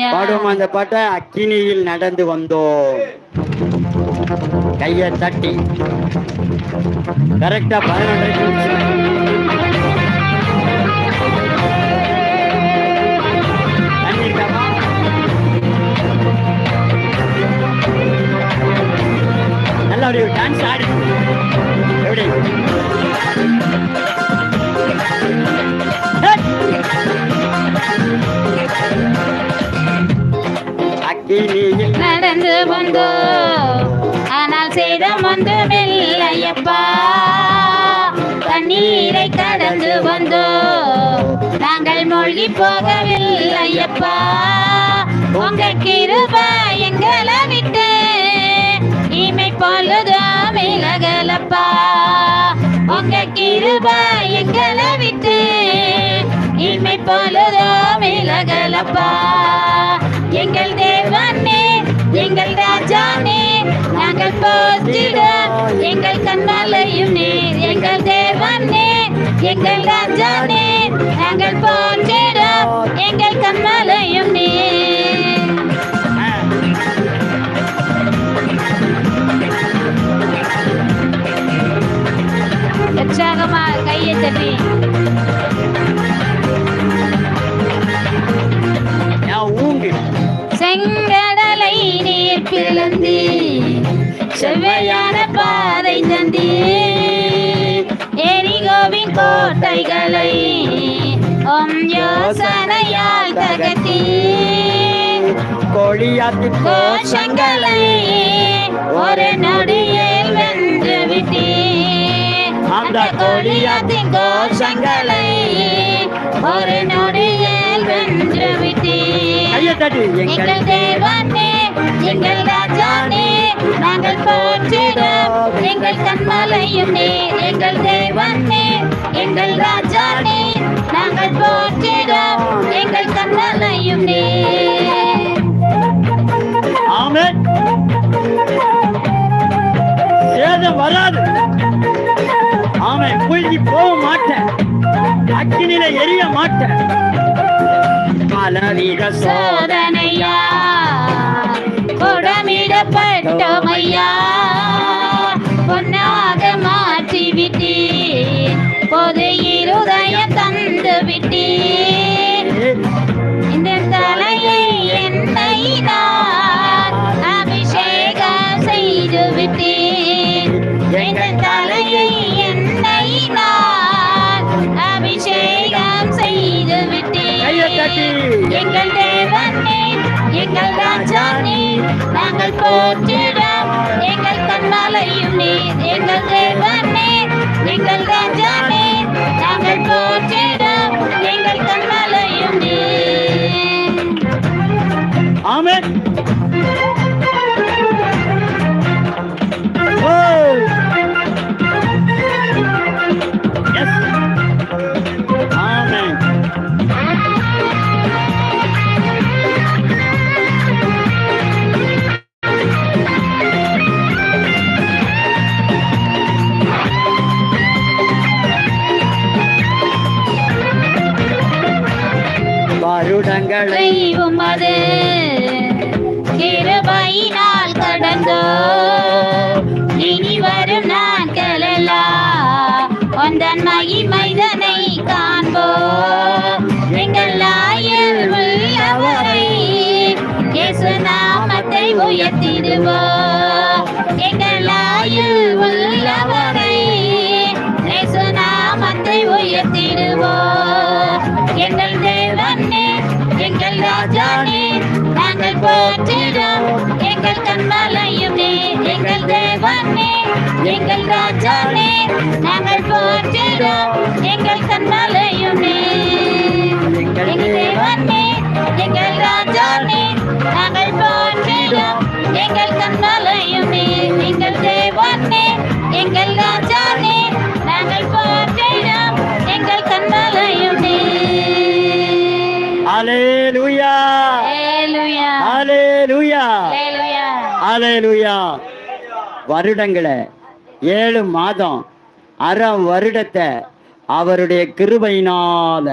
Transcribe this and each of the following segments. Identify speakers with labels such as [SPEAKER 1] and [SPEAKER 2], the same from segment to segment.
[SPEAKER 1] பாடுவோம்? அந்த பாட்டை? அக்கினியில் நடந்து வந்தோம். கைய தட்டி. கரெக்டா பதினொன்று நல்ல ஒரு டான்ஸ் ஆடு. எப்படி?
[SPEAKER 2] நடந்து வந்தோ. ஆனால் சேதம் ஒன்றுமில்லையப்பா. தண்ணீரை கடந்து வந்தோ. நாங்கள் மூழ்கி போகவில்லையப்பா. உங்க கிருப எங்களை விட்டு இமை பொழுதும் மிளகலப்பா உங்க கிருப எங்களை விட்டு இமை பொழுதும் மிளகலப்பா எங்கள் தேவனே எங்கள் ராஜானே நாங்கள் போற்றிட. எங்கள் கண்ணாலையும் நீர் எங்கள் தேவனே எங்கள் ராஜானே நாங்கள் போற்றிட. எங்கள் கண்ணாலையும் நீர். உற்சாகமாக கையை தட்டி செவ்வையான பாதை தந்தி. எரிகோவின் கோட்டைகளை உம் யோசனையால் தகர்த்தி.
[SPEAKER 1] கோழியாத்தின்
[SPEAKER 2] கோஷங்களை ஒரு நொடியில் வென்று விட்டீர் அந்த கோலியாத்தின் கோஷங்களை ஒரு நொடியில் வென்று எங்கள்
[SPEAKER 1] எங்கள்
[SPEAKER 2] தேவனே கண்மலையும் நீர் எங்கள் தேவனே எங்கள் ராஜானே நாங்கள் போற்றிடும் எங்கள் கண்மலையும். நீர்
[SPEAKER 1] ஆமென். சேதம் வராது. ஆமென். மூழ்கி போக மாட்டேன். அக்கினில எரிய மாட்டேன். பலவித சோதனை
[SPEAKER 2] சோதனையா புடமிடப்பட்டோமையா பொன்னாக மாற்றி விட்டீர் பொது இருதயம் தந்து விட்டீர் இந்த தலையை என்னை நான் அபிஷேகம் செய்து விட்டீர் இந்த தலையை என்னை நான் அபிஷேகம் செய்து
[SPEAKER 1] கையை
[SPEAKER 2] விட்டீர் எங்கள் தேவனே எங்கள் ராஜானே நாங்கள் போற்றிட எங்கள் கண்மலையும் நீர் எங்கள் தேவனே
[SPEAKER 1] வருடங்களை
[SPEAKER 2] தெய்வம் போற்றிடும் எங்கள் கண்மலையும் நீ எங்கள் தேவனே எங்கள் ராஜானே நாங்கள் போற்றிடும் எங்கள் கண்மலையும் நீ எங்கள் தேவனே எங்கள் ராஜானே நாங்கள் போற்றிடும் எங்கள் கண்மலையும் நீ எங்கள் தேவனே எங்கள் ராஜானே நாங்கள் போற்றிடும் எங்கள் கண்மலையும். நீ
[SPEAKER 1] ஹalleluya வருடங்களை ஏழு மாதம் அரை வருடத்தை அவருடைய கிருபையினால.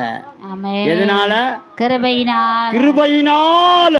[SPEAKER 1] எதனால?
[SPEAKER 2] கிருபையினால்.
[SPEAKER 1] கிருபையினால.